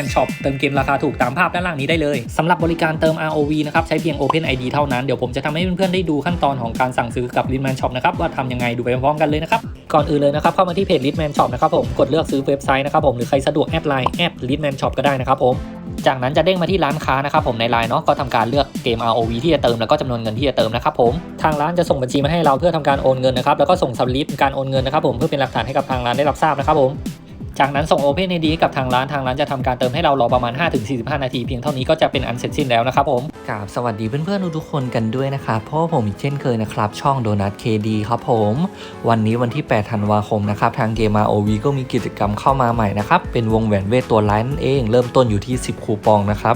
l m a n Shop เติมเกมราคาถูกตามภาพด้านล่างนี้ได้เลยสำหรับบริการเติม ROV นะครับใช้เพียง Open ID เท่านั้น เดี๋ยวผมจะทำให้เพื่อนๆได้ดูขั้นตอนของการสั่งซื้อกับ l i t m a n Shop นะครับว่าทำยังไงดูไปพร้อมกันเลยนะครับก่อนอื่นเลยนะครับเข้ามาที่เพจ Litman Shop นะครับผมกดเลือกซื้อเว็บไซต์นะครับผมหรือใครสะดวกแอดไลน์แอด Litman Shop ก็ได้นะครับผมจากนั้นจะเด้งมาที่ร้านค้านะครับผมในไลน์เนาะก็ทำการเลือกเกม ROV ที่จะเติมแล้วก็จำนวนเงินที่จะเติมนะครับผมทางร้านจะส่งบัญชีมาให้เราเพื่อทำการโอนเงินนะครับแล้วก็ส่งสลิปการโอนเงินนะครับผมเพื่อเป็นหลักฐานให้กับทางร้านได้รับทราบนะครับผม จากนั้นส่ง Open ID ให้กับทางร้านทางร้านจะทำการเติมให้เรารอประมาณ 5-45 นาทีเพียงเท่านี้ก็จะเป็นอันเสร็จสิ้นแล้วนะครับผมกราบสวัสดีเพื่อนๆทุกคนกันด้วยนะครับเพราะว่าผมอีกเช่นเคยนะครับ ช่องโดนัทเคดีครับผม วันนี้วันที่ 8 ธันวาคมนะครับ ทางเกม ROV ก็มีกิจกรรมเข้ามาใหม่นะครับ เป็นวงแหวนเวทตัวไลน์นั่นเอง เริ่มต้นอยู่ที่ 10 คูปองนะครับ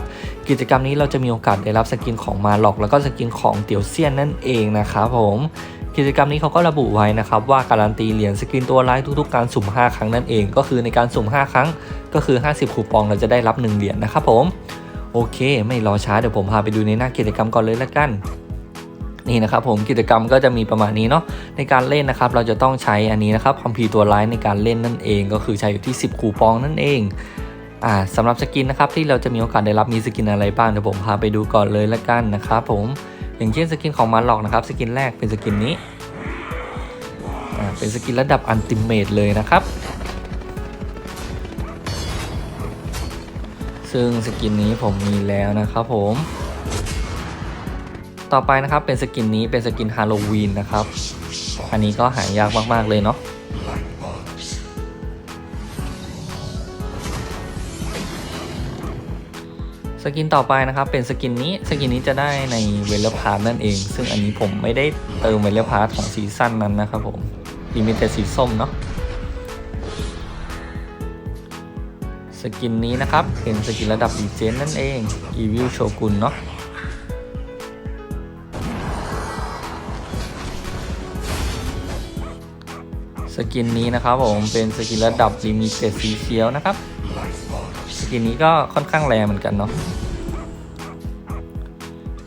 กิจกรรมนี้เราจะมีโอกาสได้รับสกินของมาหลอก แล้วก็สกินของเตียวเซียนนั่นเองนะครับผม กิจกรรมนี้เขาก็ระบุไว้นะครับว่าการันตีเหรียญสกินตัวไลท์ทุกๆ การสุ่ม 5 ครั้งนั่นเอง ก็คือในการสุ่ม 5 ครั้ง ก็คือ 50 คูปองเราจะได้รับ 1 เหรียญนะครับผมโอเค ไม่รอช้าเดี๋ยวผมพาไปดูในหน้ากิจกรรมก่อนเลยละกันนี่นะครับผมกิจกรรมก็จะมีประมาณนี้เนาะในการเล่นนะครับ เราจะต้องใช้อันนี้นะครับคัมภีร์ตัวไลท์ในการเล่นนั่นเอง ก็คือใช้อยู่ที่ 10 คูปองนั่นเองอ่าสำหรับสกินนะครับที่เราจะมีโอกาสได้รับมีสกินอะไรบ้างเดี๋ยวผมพาไปดูก่อนเลยละกันนะครับผม อย่างเช่นสกินของมันหลอกนะครับ สกินแรกเป็นสกินนี้เป็นสกินระดับอันติเมตเลยนะครับ ซึ่งสกินนี้ผมมีแล้วนะครับผม ต่อไปนะครับเป็นสกินนี้เป็นสกินฮาโลวีนนะครับ อันนี้ก็หายากมาก ๆ เลยเนาะ สกินต่อไปนะครับเป็นสกินนี้สกินนี้จะได้ในเวลพาร์นั่นเอง ซึ่งอันนี้ผมไม่ได้เติมเวลพาร์ของซีซั่นนั้นนะครับผมลิมิเต็ดสีส้มเนาะสกินนี้นะครับเป็นสกินระดับดีเจนนั่นเอง Evil Shogun เนาะสกินนี้นะครับผมเป็นสกินระดับลิมิเต็ดสีเขียวนะครับ สกินนี้ก็ค่อนข้างแรงเหมือนกันเนาะ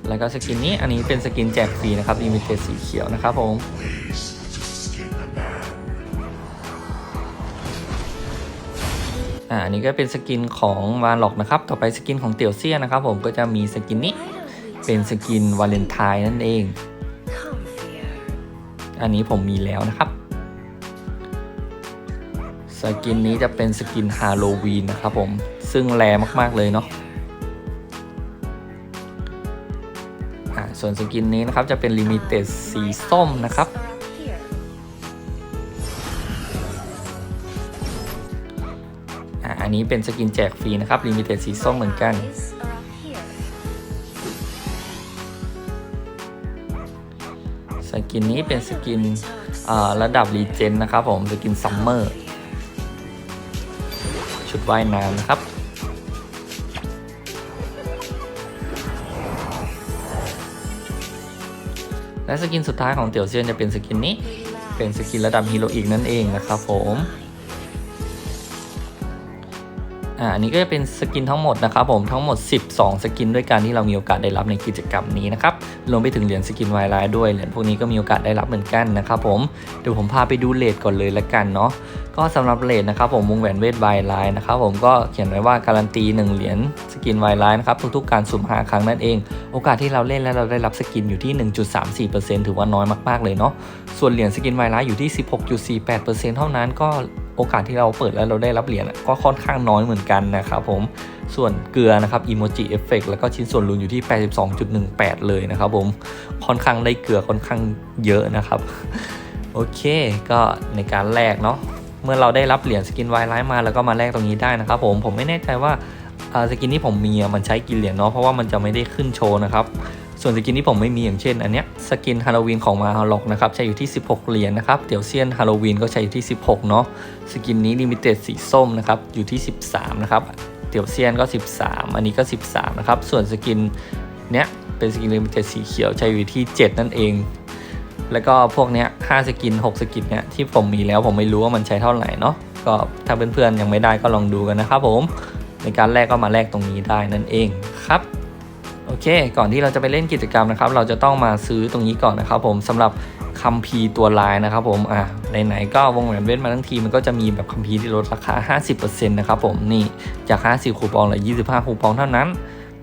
แล้วก็สกินนี้อันนี้เป็นสกินแจกฟรีนะครับลิมิเต็ดสีเขียวนะครับผมอ่าอันนี้ก็เป็นสกินของวานหลอกนะครับ ต่อไปสกินของเตี่ยวเซียนะครับ ผมก็จะมีสกินนี้เป็นสกินวาเลนไทน์นั่นเอง อันนี้ผมมีแล้วนะครับ สกินนี้จะเป็นสกินฮาโลวีนนะครับผม ซึ่งแรมากๆเลยเนาะส่วนสกินนี้นะครับจะเป็นลิมิเต็ดสีส้มนะครับอันนี้เป็นสกินแจกฟรีนะครับลิมิเต็ดสีส้มเหมือนกันสกินนี้เป็นสกินระดับรีเจนนะครับผมสกินซัมเมอร์ชุดว่ายน้ำนะครับ และสกินสุดท้ายของเตี่ยวเซียนจะเป็นสกินนี้ เป็นสกินระดับฮีโร่อีกนั่นเองนะครับผม อ่าอันนี้ก็จะเป็นสกินทั้งหมดนะครับผมทั้งหมด 12 สกินด้วยกันที่เรามีโอกาสได้รับในกิจกรรมนี้นะครับรวมไปถึงเหรียญสกินไวไลด้วยเหรียญพวกนี้ก็มีโอกาสได้รับเหมือนกันนะครับผมเดี๋ยวผมพาไปดูเลทก่อนเลยละกันเนาะก็สำหรับเลทนะครับผมวงแหวนเวทไวไลท์นะครับผมก็เขียนไว้ว่าการันตี 1 เหรียญสกินไวไลนะครับทุกๆการสุ่ม5ครั้งนั่นเอง โอกาสที่เราเล่นแล้วเราได้รับสกินอยู่ที่ 1.34%ถือว่าน้อยมากๆเลยเนาะส่วนเหรียญสกินไวไลอยู่ที่ 16.48%เท่านั้นก็ โอกาสที่เราเปิดแล้วเราได้รับเหรียญก็ค่อนข้างน้อยเหมือนกันนะครับผมส่วนเกลือนะครับอีโมจิเอฟเฟกแล้วก็ชิ้นส่วนรุนอยู่ที่ 82.18 เลยนะครับผมค่อนข้างได้เกลือค่อนข้างเยอะนะครับโอเค ก็ในการแลกเนาะเมื่อเราได้รับเหรียญสกินไวไลท์มาแล้วก็มาแลกตรงนี้ได้นะครับผมผมไม่แน่ใจว่าสกินที่ผมมีมันใช้กินเหรียญเนาะเพราะว่ามันจะไม่ได้ขึ้นโชว์นะครับ ส่วนสกินที่ผมไม่มีอย่างเช่นอันเนี้ยสกินฮาโลวีนของมาฮาล็อกนะครับใช้อยู่ที่ 16 เหรียญนะครับเดี๋ยวเซียนฮาโลวีนก็ใช้อยู่ที่ 16 เนาะสกินนี้ลิมิเต็ดสีส้มนะครับอยู่ที่ 13 นะครับเดี๋ยวเซียนก็ 13 อันนี้ก็ 13 นะครับ ส่วนสกินเนี้ยเป็นสกินลิมิเต็ดสีเขียวใช้อยู่ที่ 7 นั่นเอง แล้วก็พวกเนี้ย5สกิน 6 สกินเนี้ยที่ผมมีแล้วผมไม่รู้ว่ามันใช้เท่าไหร่เนาะก็ถ้าเพื่อนๆยังไม่ได้ก็ลองดูกันนะครับผมในการแลกก็มาแลกตรงนี้ได้นั่นเองครับ เค ก่อนที่เราจะไปเล่นกิจกรรมนะครับ เราจะต้องมาซื้อตรงนี้ก่อนนะครับ ผมสำหรับคัมภีร์ตัวลายนะครับผม อะไหนๆก็วงแหวนเว้นมาทั้งทีมันก็จะมีแบบคัมภีร์ที่ลดราคา 50%นะครับผมนี่จาก 50 คูปองเหลือ 25 คูปองเท่านั้น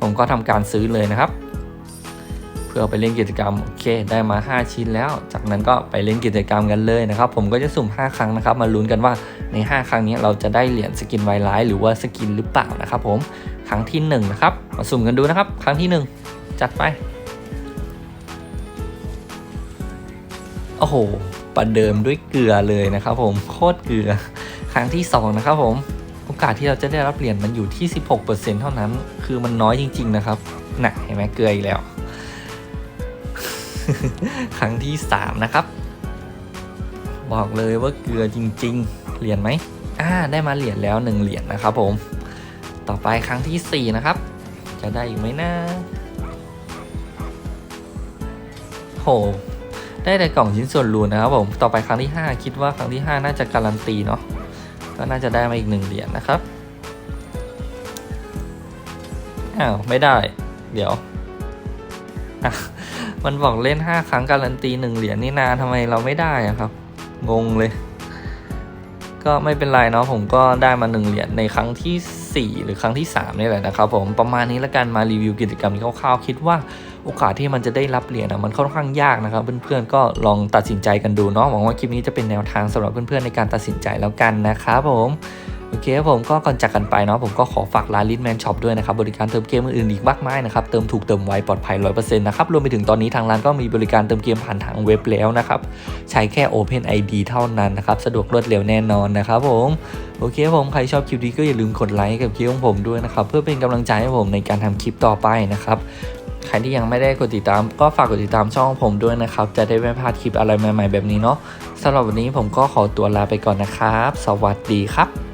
ผมก็ทำการซื้อเลยนะครับ เพื่อไปเล่นกิจกรรมโอเค ได้มา 5 ชิ้นแล้ว จากนั้นก็ไปเล่นกิจกรรมกันเลยนะครับ ผมก็จะสุ่ม 5 ครั้งนะครับ มาลุ้นกันว่าใน 5 ครั้งนี้เราจะได้เหรียญสกินไวไลท์หรือว่าสกินหรือเปล่านะครับผม ครั้งที่ 1 นะครับ มาสุ่มกันดูนะครับ ครั้งที่ 1 จัดไป โอ้โห ประเดิมด้วยเกลือเลยนะครับผม โคตรเกลือ ครั้งที่ 2 นะครับผม โอกาสที่เราจะได้รับเหรียญมันอยู่ที่ 16%เท่านั้น คือมันน้อยจริง ๆ นะครับ หน่ะเห็นไหมเกลืออีกแล้ว ครั้งที่ 3 นะครับ บอกเลยว่าเกลือจริง ๆ เหรียญไหมอ่า ได้มาเหรียญแล้ว 1 เหรียญนะครับผม ต่อไปครั้งที่ 4 นะครับ จะได้อีกไหมนะโห ได้แต่กล่องชิ้นส่วนรูนนะครับผม ต่อไปครั้งที่ 5 คิดว่าครั้งที่ 5 น่าจะการันตีเนาะ ก็น่าจะได้มาอีกหนึ่งเหรียญนะครับ อ้าว ไม่ได้ เดี๋ยว มันบอกเล่น 5 ครั้งการันตี1เหรียญนี่นาทำไมเราไม่ได้อะครับ งงเลย ก็ไม่เป็นไรเนาะ ผมก็ได้มา1เหรียญในครั้งที่ สี่ 4 หรือครั้งที่3นี่แหละนะครับผมประมาณนี้ละกันมารีวิวกิจกรรมนี้คร่าวๆคิดว่าโอกาสที่มันจะได้รับเหรียญอะมันค่อนข้างยากนะครับ เพื่อนๆก็ลองตัดสินใจกันดูเนาะหวังว่าคลิปนี้จะเป็นแนวทางสำหรับเพื่อนๆในการตัดสินใจแล้วกันนะครับผม โอเคครับผมก็ก่อนจากกันไปเนาะผมก็ขอฝากร้านลิทแมนช็อปด้วยนะครับ บริการเติมเกมอื่นๆอีกมากมายนะครับ เติมถูกเติมไวปลอดภัย 100%นะครับ รวมไปถึงตอนนี้ทางร้านก็มีบริการเติมเกมผ่านทางเว็บแล้วนะครับ ใช้แค่ Open ID เท่านั้นนะครับ สะดวกรวดเร็วแน่นอนนะครับผม โอเคครับผมใครชอบคลิปนี้ก็อย่าลืมกดไลค์กับคลิปของผมด้วยนะครับเพื่อเป็นกำลังใจให้ผมในการทำคลิปต่อไปนะครับใครที่ยังไม่ได้กดติดตาม ก็ฝากกดติดตามช่องผมด้วยนะครับ จะได้ไม่พลาดคลิปอะไรใหม่ ๆ แบบนี้เนาะสำหรับวันนี้ผมก็ขอตัวลาไปก่อนนะครับ สวัสดีครับ